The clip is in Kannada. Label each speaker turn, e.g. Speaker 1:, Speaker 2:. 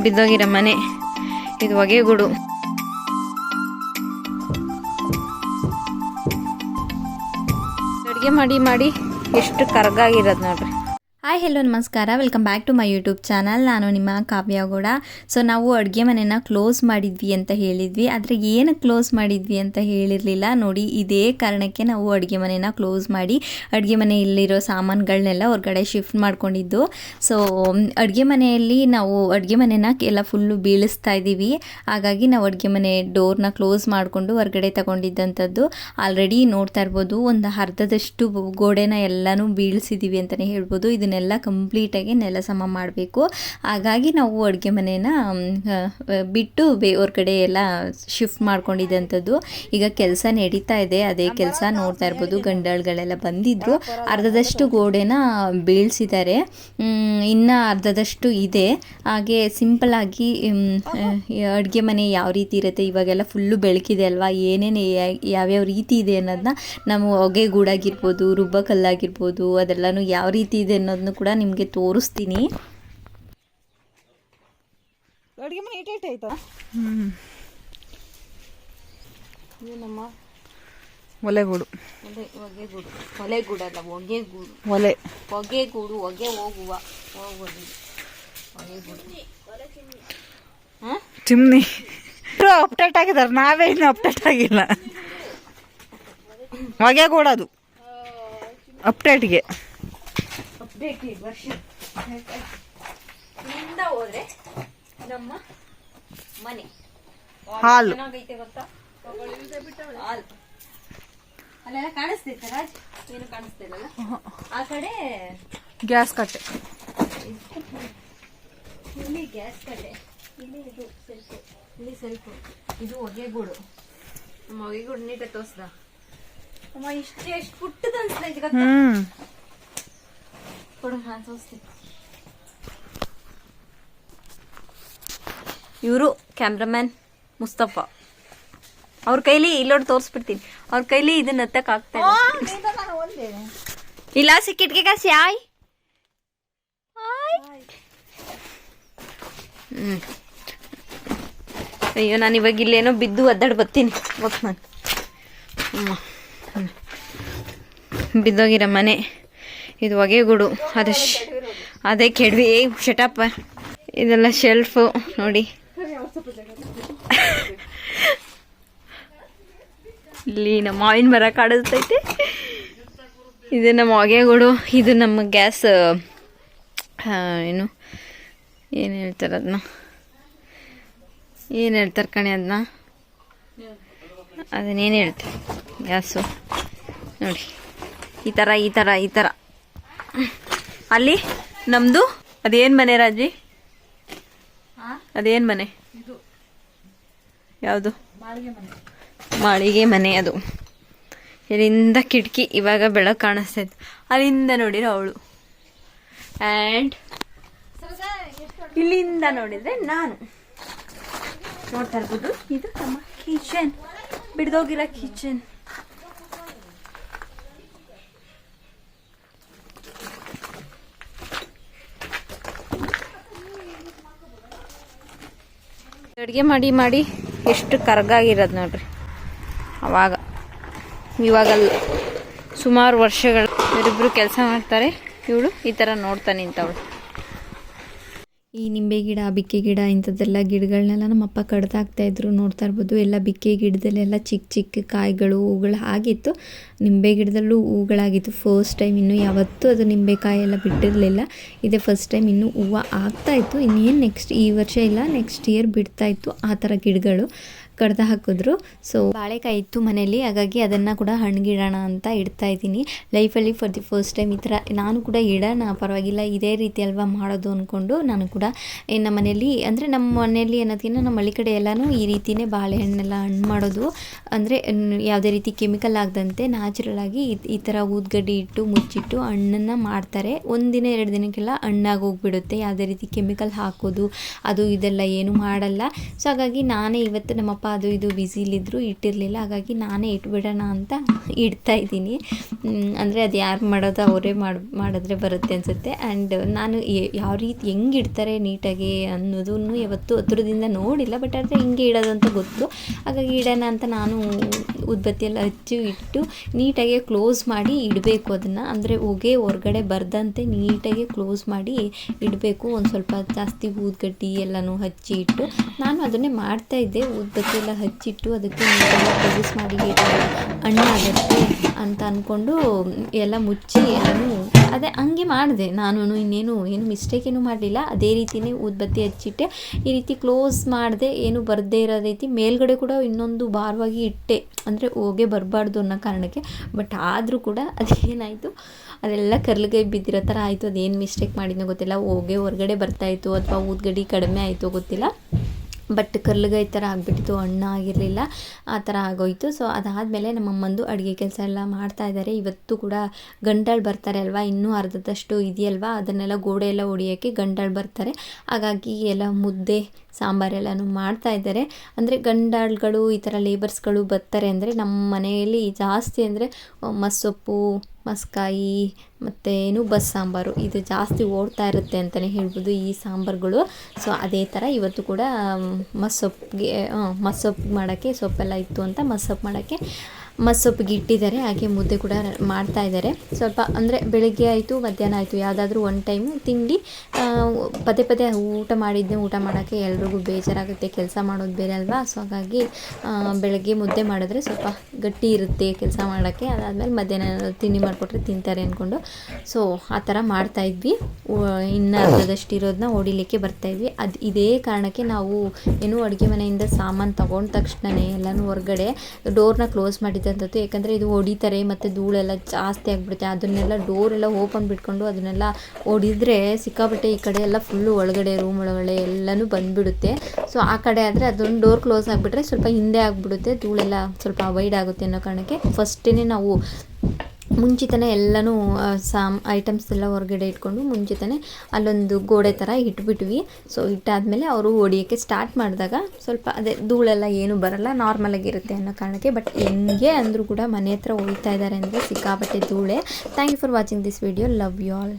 Speaker 1: ಬಿದ್ದೋಗಿರೋ ಮನೆ. ಇದು ಹೊಗೆಗೂಡು. ಅಡುಗೆ ಮಾಡಿ ಮಾಡಿ ಎಷ್ಟು ಕರ್ಗಾಗಿರೋದು ನೋಡ್ರಿ.
Speaker 2: ಹಾಯ್ ಹೆಲೋ ನಮಸ್ಕಾರ. Welcome back to my YouTube channel ನಾನು ನಿಮ್ಮ ಕಾವ್ಯ ಗೌಡ. ಸೊ ನಾವು ಅಡುಗೆ ಮನೆನ ಕ್ಲೋಸ್ ಮಾಡಿದ್ವಿ ಅಂತ ಹೇಳಿದ್ವಿ. ಆದರೆ ಏನು ಕ್ಲೋಸ್ ಮಾಡಿದ್ವಿ ಅಂತ ಹೇಳಿರಲಿಲ್ಲ. ನೋಡಿ, ಇದೇ ಕಾರಣಕ್ಕೆ ನಾವು ಅಡುಗೆ ಮನೆನ ಕ್ಲೋಸ್ ಮಾಡಿ ಅಡುಗೆ ಮನೆಯಲ್ಲಿರೋ ಸಾಮಾನುಗಳನ್ನೆಲ್ಲ ಹೊರಗಡೆ ಶಿಫ್ಟ್ ಮಾಡ್ಕೊಂಡಿದ್ದು. ಸೊ ಅಡುಗೆ ಮನೆಯಲ್ಲಿ ನಾವು ಅಡುಗೆ ಮನೆನ ಎಲ್ಲ ಫುಲ್ಲು ಬೀಳಿಸ್ತಾ ಇದ್ದೀವಿ. ಹಾಗಾಗಿ ನಾವು ಅಡುಗೆ ಮನೆ ಡೋರ್ನ ಕ್ಲೋಸ್ ಮಾಡಿಕೊಂಡು ಹೊರಗಡೆ ತಗೊಂಡಿದ್ದಂಥದ್ದು. ಆಲ್ರೆಡಿ ನೋಡ್ತಾ ಇರ್ಬೋದು, ಒಂದು ಅರ್ಧದಷ್ಟು ಗೋಡೆನ ಎಲ್ಲನೂ ಬೀಳಿಸಿದ್ದೀವಿ ಅಂತಲೇ ಹೇಳ್ಬೋದು. ಇದನ್ನೆಲ್ಲ ಕಂಪ್ಲೀಟಾಗಿ ನೆಲ ಸಮ ಮಾಡಬೇಕು. ಹಾಗಾಗಿ ನಾವು ಅಡುಗೆ ಮನೇನ ಬಿಟ್ಟು ಬೇವ್ರ ಕಡೆ ಎಲ್ಲ ಶಿಫ್ಟ್ ಮಾಡ್ಕೊಂಡಿದ್ದಂಥದ್ದು. ಈಗ ಕೆಲಸ ನಡೀತಾ ಇದೆ. ಅದೇ ಕೆಲಸ ನೋಡ್ತಾ ಇರ್ಬೋದು. ಗಂಡಾಳುಗಳೆಲ್ಲ ಬಂದಿದ್ರು. ಅರ್ಧದಷ್ಟು ಗೋಡೆನ ಬೀಳ್ಸಿದ್ದಾರೆ. ಇನ್ನು ಅರ್ಧದಷ್ಟು ಇದೆ. ಹಾಗೆ ಸಿಂಪಲ್ ಆಗಿ ಅಡುಗೆ ಮನೆ ಯಾವ ರೀತಿ ಇರುತ್ತೆ, ಇವಾಗೆಲ್ಲ ಫುಲ್ಲು ಬೆಳಕಿದೆ ಅಲ್ವಾ? ಏನೇನು ಯಾವ್ಯಾವ ರೀತಿ ಇದೆ ಅನ್ನೋದನ್ನ ನಾವು ಹೊಗೆ ಗೂಡಾಗಿರ್ಬೋದು ರುಬ್ಬ ಕಲ್ಲಾಗಿರ್ಬೋದು ಅದೆಲ್ಲನೂ ಯಾವ ರೀತಿ ಇದೆ ಅನ್ನೋದನ್ನು ಕೂಡ ನಿಮಗೆ ತೋರಿಸ್ತೀನಿ.
Speaker 3: ಅಡುಗೆ ಮನೆ ಇಟ್ಟು ಆಯ್ತಾ?
Speaker 1: ನಮ್ಮ
Speaker 3: ಒಲೆಗೂಡು.
Speaker 1: ಒಲೆ ಹೊಗೆಗೂಡು ಹೊಲೆಗೂಡು ಅಲ್ಲ ಹೊಗೆಗೂಡು
Speaker 3: ಒಲೆ.
Speaker 1: ಹೊಗೆಗೂಡು ಹೊಗೆ ಹೋಗುವ. ಹೋಗೋದು ಒಲೆಗೂಡು
Speaker 3: ಚಿಮ್ನಿ. ಅಪ್ಡೇಟ್ ಆಗಿದ್ದಾರೆ. ನಾವೇ ಇನ್ನು ಅಪ್ಡೇಟ್ ಆಗಿಲ್ಲ. ಹೊಗೆ ಕೊಡೋದು ಅಪ್ಡೇಟ್ಗೆ
Speaker 1: ಅಪ್ಡೇಟ್ ಈ ವರ್ಷ? ಇಲ್ಲಿಂದ ಹೋದ್ರೆ ನಮ್ಮ ಮನೆ.
Speaker 3: ಹಾಲು.
Speaker 1: ಚೆನ್ನಾಗೈತೆ ಗೊತ್ತಾ? ಹಾಲು. ಅಲ್ಲೆಲ್ಲ ಕಾಣಿಸ್ತೈತೆ ರಾಜ್? ಏನು ಕಾಣಿಸ್ತಿಲ್ಲ ಆ ಕಡೆ
Speaker 3: ಗ್ಯಾಸ್ ಕಟ್ಟೆ.
Speaker 1: ಇಲ್ಲಿ ಗ್ಯಾಸ್ ಕಟ್ಟೆ. ಇಲ್ಲಿ ಇದು ಸೆಲ್ಫು. ಇಲ್ಲಿ ಸೆಲ್ಫು. ಇದು ಹೊಗೆಗೂಡು. ನಮ್ಮ ಹೊಗೆಗೂಡು ನೀಟ ತೋರಿಸ್ದ. ಅಮ್ಮ ಇಷ್ಟು ಎಷ್ಟು ಪುಟ್ಟದ ಅನ್ಸ್ತೈತೆ ಗೊತ್ತಾ? ಕೊಡು ನಾನು ತೋರಿಸ್ತೀನಿ. ಇವರು ಕ್ಯಾಮ್ರಾಮ್ಯಾನ್ ಮುಸ್ತಫ. ಅವ್ರ ಕೈಲಿ ಇಲ್ಲೋಡ್ ತೋರಿಸ್ಬಿಡ್ತೀನಿ. ಅವ್ರ ಕೈಲಿ ಇದನ್ನ ಹತ್ತಕ್ ಆಗ್ತಾ ಇಲ್ಲ. ಸಿಕ್ಕಿಟ್ಗೆ ಕಾಸಿ ಆಯ್. ಹ್ಮ್. ಅಯ್ಯೋ ನಾನು ಇವಾಗ ಇಲ್ಲೇನೋ ಬಿದ್ದು ಒದ್ದಾಡ್ ಬರ್ತೀನಿ. ಗೊತ್ತು ನಾನು. ಹ್ಮ್. ಬಿದ್ದೋಗಿರೋ ಮನೆ. ಇದು ಹೊಗೆಗೂಡು ಅದು ಅದೇ ಕೆಡವಿ. ಶಟಪ್ಪ ಇದೆಲ್ಲ ಶೆಲ್ಫು ನೋಡಿ. ಇಲ್ಲಿ ನಮ್ಮ ಮಾವಿನ ಮರ ಕಾಡಿಸ್ತೈತಿ ಇದು ನಮ್ಮ ಹೊಗೆಗೂಡು ಇದು ನಮ್ಮ ಗ್ಯಾಸ್ ಏನು ಏನು ಹೇಳ್ತಾರೆ ಅದನ್ನ ಏನು ಹೇಳ್ತಾರೆ ಕಣೆ ಅದನ್ನ ಅದನ್ನೇನು ಹೇಳ್ತಾರೆ? ಗ್ಯಾಸು. ನೋಡಿ. ಈ ಥರ ಈ ಥರ ಈ ಥರ ಅಲ್ಲಿ ನಮ್ದು ಅದೇನ್ ಮನೆ ರಾಜಿ ಅದೇನ್ ಮನೆ? ಯಾವುದು? ಮಾಳಿಗೆ ಮನೆ. ಅದು. ಇಲ್ಲಿಂದ ಕಿಟಕಿ ಇವಾಗ ಬೆಳಕು ಇತ್ತು ಅಲ್ಲಿಂದ ನೋಡಿರೋ ಅವಳು. ಆ್ಯಂಡ್ ಇಲ್ಲಿಂದ ನೋಡಿದ್ರೆ ನಾನು. ನೋಡ್ತಾ ಇರ್ಬೋದು ಇದು ನಮ್ಮ ಕಿಚನ್ ಬಿಡ್ದೋಗಿರೋ ಕಿಚನ್ ಅಡುಗೆ ಮಾಡಿ ಮಾಡಿ ಎಷ್ಟು ಕರ್ಗಾಗಿರೋದು ನೋಡ್ರಿ. ಅವಾಗ, ಇವಾಗಲ್ಲ. ಸುಮಾರು ವರ್ಷಗಳು ಇವರಿಬ್ರು ಕೆಲಸ ಮಾಡ್ತಾರೆ. ಇವಳು ಈ ಥರ ನೋಡ್ತಾ ನಿಂತವಳು.
Speaker 2: ಈ ನಿಂಬೆ ಗಿಡ, ಬಿಕ್ಕೆ ಗಿಡ ಇಂಥದ್ದೆಲ್ಲ ಗಿಡಗಳನ್ನೆಲ್ಲ ನಮ್ಮಪ್ಪ ಕಡ್ದಾಕ್ತಾ ಇದ್ರು. ನೋಡ್ತಾ ಇರ್ಬೋದು, ಎಲ್ಲ ಬಿಕ್ಕೆ ಗಿಡದಲ್ಲೆಲ್ಲ ಚಿಕ್ಕ ಚಿಕ್ಕ ಕಾಯಿಗಳು, ಹೂಗಳು ಆಗಿತ್ತು. ನಿಂಬೆ ಗಿಡದಲ್ಲೂ ಹೂಗಳಾಗಿತ್ತು. ಫಸ್ಟ್ ಟೈಮ್ ಇನ್ನೂ ಯಾವತ್ತೂ ಅದು ನಿಂಬೆಕಾಯಿ ಎಲ್ಲ ಬಿಟ್ಟಿರಲಿಲ್ಲ. ಇದೇ ಫಸ್ಟ್ ಟೈಮ್ ಇನ್ನೂ ಹೂವು ಆಗ್ತಾಯಿತ್ತು ಇನ್ನೇನು ನೆಕ್ಸ್ಟ್ ಈ ವರ್ಷ ಇಲ್ಲ ನೆಕ್ಸ್ಟ್ ಇಯರ್ ಬಿಡ್ತಾಯಿತ್ತು ಆ ಥರ ಗಿಡಗಳು. ಕಡ್ದು ಹಾಕಿದ್ರು. ಸೊ ಬಾಳೆಕಾಯಿ ಇತ್ತು ಮನೇಲಿ ಹಾಗಾಗಿ ಅದನ್ನು ಕೂಡ ಹಣ್ಗಿಡೋಣ ಅಂತ ಇಡ್ತಾ ಇದ್ದೀನಿ. ಲೈಫಲ್ಲಿ ಫಾರ್ ದಿ ಫಸ್ಟ್ ಟೈಮ್ ಈ ಥರ ನಾನು ಕೂಡ ಇಡೋಣ, ಪರವಾಗಿಲ್ಲ, ಇದೇ ರೀತಿ ಅಲ್ವಾ ಮಾಡೋದು ಅಂದ್ಕೊಂಡು ನಾನು ಕೂಡ ನಮ್ಮ ಮನೇಲಿ ಅಂದರೆ ನಮ್ಮ ಮನೆಯಲ್ಲಿ ಅನ್ನೋದಕ್ಕಿಂತ ನಮ್ಮ ಹಳ್ಳಿ ಕಡೆ ಎಲ್ಲನೂ ಈ ರೀತಿಯೇ ಬಾಳೆಹಣ್ಣೆಲ್ಲ ಹಣ್ಣು ಮಾಡೋದು. ಅಂದರೆ ಯಾವುದೇ ರೀತಿ ಕೆಮಿಕಲ್ ಆಗದಂತೆ ನ್ಯಾಚುರಲ್ ಆಗಿ ಈ- ಈ ಥರ ಊದ್ಗಡ್ಡಿ ಇಟ್ಟು, ಮುಚ್ಚಿಟ್ಟು ಹಣ್ಣನ್ನು ಮಾಡ್ತಾರೆ. ಒಂದಿನ ಎರಡು ದಿನಕ್ಕೆಲ್ಲ ಹಣ್ಣಾಗಿ ಹೋಗ್ಬಿಡುತ್ತೆ. ಯಾವುದೇ ರೀತಿ ಕೆಮಿಕಲ್ ಹಾಕೋದು, ಅದು ಇದೆಲ್ಲ ಏನು ಮಾಡಲ್ಲ. ಸೊ ಹಾಗಾಗಿ ನಾನೇ ಇವತ್ತು ನಮ್ಮಪ್ಪ ಅದು ಇದು ಬ್ಯುಸಿಲಿದ್ರು ಇಟ್ಟಿರಲಿಲ್ಲ. ಹಾಗಾಗಿ ನಾನೇ ಇಟ್ಬಿಡೋಣ ಅಂತ ಇಡ್ತಾ ಇದ್ದೀನಿ. ಅಂದರೆ ಅದು ಯಾರು ಮಾಡೋದು ಅವರೇ ಮಾಡಿ, ಮಾಡಿದ್ರೆ ಬರುತ್ತೆ ಅನಿಸುತ್ತೆ. ಆ್ಯಂಡ್ ನಾನು ಯಾವ ರೀತಿ ಹೆಂಗೆ ಇಡ್ತಾರೆ ನೀಟಾಗಿ ಅನ್ನೋದನ್ನು ಯಾವತ್ತೂ ಹತ್ರದಿಂದ ನೋಡಿಲ್ಲ. ಬಟ್ ಆದರೆ ಹಿಂಗೆ ಇಡೋದು ಗೊತ್ತು. ಹಾಗಾಗಿ ಇಡೋಣ ಅಂತ ನಾನು ಉದ್ಬತ್ತಿಯೆಲ್ಲ ಹಚ್ಚಿ ಇಟ್ಟು ನೀಟಾಗಿ ಕ್ಲೋಸ್ ಮಾಡಿ ಇಡಬೇಕು ಅದನ್ನು. ಅಂದರೆ ಹೊಗೆ ಹೊರಗಡೆ ಬರ್ದಂತೆ ನೀಟಾಗಿ ಕ್ಲೋಸ್ ಮಾಡಿ ಇಡಬೇಕು. ಒಂದು ಸ್ವಲ್ಪ ಜಾಸ್ತಿ ಊದ್ಗಡ್ಡಿ ಎಲ್ಲನೂ ಹಚ್ಚಿ ಇಟ್ಟು ನಾನು ಅದನ್ನೇ ಮಾಡ್ತಾ ಇದ್ದೆ. ಊದ್ಬತ್ತಿ ಎಲ್ಲ ಹಚ್ಚಿಟ್ಟು ಅದಕ್ಕೆ ನೀರೆಲ್ಲ ಕ್ಲೋಸ್ ಮಾಡಿ ಇಟ್ಟರೆ ಹಣ್ಣಾಗತ್ತೆ ಅಂತ ಅಂದ್ಕೊಂಡು ಎಲ್ಲ ಮುಚ್ಚಿ ನಾನು ಅದೇ ಹಂಗೆ ಮಾಡಿದೆ ನಾನು ಇನ್ನೇನು, ಏನು ಮಿಸ್ಟೇಕ್ ಏನು ಮಾಡಲಿಲ್ಲ. ಅದೇ ರೀತಿಯೇ ಊದ್ಬತ್ತಿ ಹಚ್ಚಿಟ್ಟೆ. ಈ ರೀತಿ ಕ್ಲೋಸ್ ಮಾಡಿದೆ, ಏನು ಬರದೇ ಇರೋ ರೀತಿ ಮೇಲ್ಗಡೆ ಕೂಡ ಇನ್ನೊಂದು ಭಾರವಾಗಿ ಇಟ್ಟೆ. ಅಂದರೆ ಹೋಗೆ ಬರಬಾರ್ದು ಅನ್ನೋ ಕಾರಣಕ್ಕೆ. ಬಟ್ ಆದರೂ ಕೂಡ ಅದೇನಾಯಿತು? ಅದೆಲ್ಲ ಕರ್ಲಿಗೆ ಬಿದ್ದಿರೋ ಥರ ಆಯಿತು. ಅದೇನು ಮಿಸ್ಟೇಕ್ ಮಾಡಿದ್ನೋ ಗೊತ್ತಿಲ್ಲ. ಹೋಗೆ ಹೊರಗಡೆ ಬರ್ತಾಯಿತ್ತು ಅಥವಾ ಊದ್ಗಡಿ ಕಡಿಮೆ ಆಯಿತು ಗೊತ್ತಿಲ್ಲ. ಬಟ್ ಕರ್ಲಗೈ ಥರ ಆಗಿಬಿಟ್ಟಿತ್ತು ಅಣ್ಣ ಆಗಿರಲಿಲ್ಲ, ಆ ಥರ ಆಗೋಯ್ತು. ಸೊ ಅದಾದಮೇಲೆ ನಮ್ಮಮ್ಮಂದು ಅಡುಗೆ ಕೆಲಸ ಎಲ್ಲ ಮಾಡ್ತಾ ಇದ್ದಾರೆ ಇವತ್ತು ಕೂಡ ಗಂಟಾಳು ಬರ್ತಾರೆ ಅಲ್ವಾ? ಇನ್ನೂ ಅರ್ಧದಷ್ಟು ಇದೆಯಲ್ವಾ? ಅದನ್ನೆಲ್ಲ ಗೋಡೆ ಎಲ್ಲ ಹೊಡಿಯೋಕ್ಕೆ ಗಂಟಾಳು ಬರ್ತಾರೆ. ಹಾಗಾಗಿ ಎಲ್ಲ ಮುದ್ದೆ ಸಾಂಬಾರೆಲ್ಲನೂ ಮಾಡ್ತಾ ಇದ್ದಾರೆ ಅಂದರೆ ಗಂಡಾಳುಗಳು ಈ ಥರ ಲೇಬರ್ಸ್ಗಳು ಬರ್ತಾರೆ ಅಂದರೆ ನಮ್ಮ ಮನೆಯಲ್ಲಿ ಜಾಸ್ತಿ ಅಂದರೆ, ಮಸ್ಸೊಪ್ಪು ಮಸ್ಕಾಯಿ, ಮತ್ತು ಏನು ಬಸ್ ಸಾಂಬಾರು ಇದು ಜಾಸ್ತಿ ಓಡ್ತಾ ಇರುತ್ತೆ ಅಂತಲೇ ಹೇಳ್ಬೋದು ಈ ಸಾಂಬಾರುಗಳು. ಸೊ ಅದೇ ಥರ ಇವತ್ತು ಕೂಡ ಮಸ್ಸೊಪ್ಪಿಗೆ ಮಸ್ಸೊಪ್ಪು ಮಾಡೋಕ್ಕೆ ಸೊಪ್ಪೆಲ್ಲ ಇತ್ತು ಅಂತ ಮಸ್ಸೊಪ್ಪು ಮಾಡೋಕ್ಕೆ ಮಸ್ಸೊಪ್ಪಿಗೆ ಇಟ್ಟಿದ್ದಾರೆ, ಹಾಗೆ ಮುದ್ದೆ ಕೂಡ ಮಾಡ್ತಾ ಇದ್ದಾರೆ. ಸ್ವಲ್ಪ ಅಂದರೆ ಬೆಳಗ್ಗೆ ಆಯಿತು, ಮಧ್ಯಾಹ್ನ ಆಯಿತು, ಯಾವುದಾದ್ರೂ ಒನ್ ಟೈಮು ತಿಂಡಿ ಪದೇ ಪದೇ ಊಟ ಮಾಡಿದ್ದೆ. ಊಟ ಮಾಡೋಕ್ಕೆ ಎಲ್ರಿಗೂ ಬೇಜಾರಾಗುತ್ತೆ, ಕೆಲಸ ಮಾಡೋದು ಬೇರೆ ಅಲ್ವಾ? ಸೊ ಹಾಗಾಗಿ ಬೆಳಗ್ಗೆ ಮುದ್ದೆ ಮಾಡಿದ್ರೆ ಸ್ವಲ್ಪ ಗಟ್ಟಿ ಇರುತ್ತೆ ಕೆಲಸ ಮಾಡೋಕ್ಕೆ. ಅದಾದಮೇಲೆ ಮಧ್ಯಾಹ್ನ ತಿಂಡಿ ಮಾಡಿಕೊಟ್ರೆ ತಿಂತಾರೆ ಅಂದ್ಕೊಂಡು ಸೊ ಆ ಥರ ಮಾಡ್ತಾಯಿದ್ವಿ ಇನ್ನು ಅರ್ಧದಷ್ಟು ಇರೋದನ್ನ ಹೊಡಿಲಿಕ್ಕೆ ಬರ್ತಾಯಿದ್ವಿ ಅದು ಇದೇ ಕಾರಣಕ್ಕೆ ನಾವು ಏನು ಅಡುಗೆ ಮನೆಯಿಂದ ಸಾಮಾನು ತಗೊಂಡ ತಕ್ಷಣವೇ ಎಲ್ಲನೂ ಹೊರಗಡೆ ಡೋರ್ನ ಕ್ಲೋಸ್ ಮಾಡಿದ್ದಂಥದ್ದು ಯಾಕಂದರೆ ಇದು ಹೊಡಿತಾರೆ, ಮತ್ತು ಧೂಳೆಲ್ಲ ಜಾಸ್ತಿ ಆಗಿಬಿಡುತ್ತೆ. ಅದನ್ನೆಲ್ಲ ಡೋರೆಲ್ಲ ಓಪನ್ ಬಿಟ್ಕೊಂಡು ಅದನ್ನೆಲ್ಲ ಹೊಡಿದ್ರೆ ಸಿಕ್ಕಾಪಟ್ಟೆ ಈ ಕಡೆ ಎಲ್ಲ ಫುಲ್ಲು ಒಳಗಡೆ ರೂಮ್ ಒಳಗಡೆ ಎಲ್ಲನೂ ಬಂದುಬಿಡುತ್ತೆ. ಸೊ ಆ ಕಡೆ ಆದರೆ ಅದೊಂದು ಡೋರ್ ಕ್ಲೋಸ್ ಆಗಿಬಿಟ್ರೆ ಸ್ವಲ್ಪ ಹಿಂದೆ ಆಗಿಬಿಡುತ್ತೆ. ಧೂಳೆಲ್ಲ ಸ್ವಲ್ಪ ಅವಾಯ್ಡ್ ಆಗುತ್ತೆ ಅನ್ನೋ ಕಾರಣಕ್ಕೆ ಫಸ್ಟೇ ನಾವು ಮುಂಚಿತನೇ ಎಲ್ಲನೂ ಸಾಮ್ ಐಟಮ್ಸ್ ಎಲ್ಲ ಹೊರಗಡೆ ಇಟ್ಕೊಂಡು ಮುಂಚಿತನೇ ಅಲ್ಲೊಂದು ಗೋಡೆ ಥರ ಇಟ್ಬಿಟ್ವಿ. ಸೊ ಇಟ್ಟಾದಮೇಲೆ ಅವರು ಹೊಡಿಯೋಕ್ಕೆ ಸ್ಟಾರ್ಟ್ ಮಾಡಿದಾಗ ಸ್ವಲ್ಪ ಅದೇ ಧೂಳೆಲ್ಲ ಏನು ಬರಲ್ಲ ನಾರ್ಮಲಾಗಿರುತ್ತೆ ಅನ್ನೋ ಕಾರಣಕ್ಕೆ. ಬಟ್ ಹೆಂಗೆ ಅಂದರೂ ಕೂಡ ಮನೆ ಹತ್ರ ಹೋಗ್ತಾ ಇದ್ದಾರೆ ಅಂದರೆ ಸಿಕ್ಕಾಪಟ್ಟೆ ಧೂಳೆ. Thank you for watching this video love you all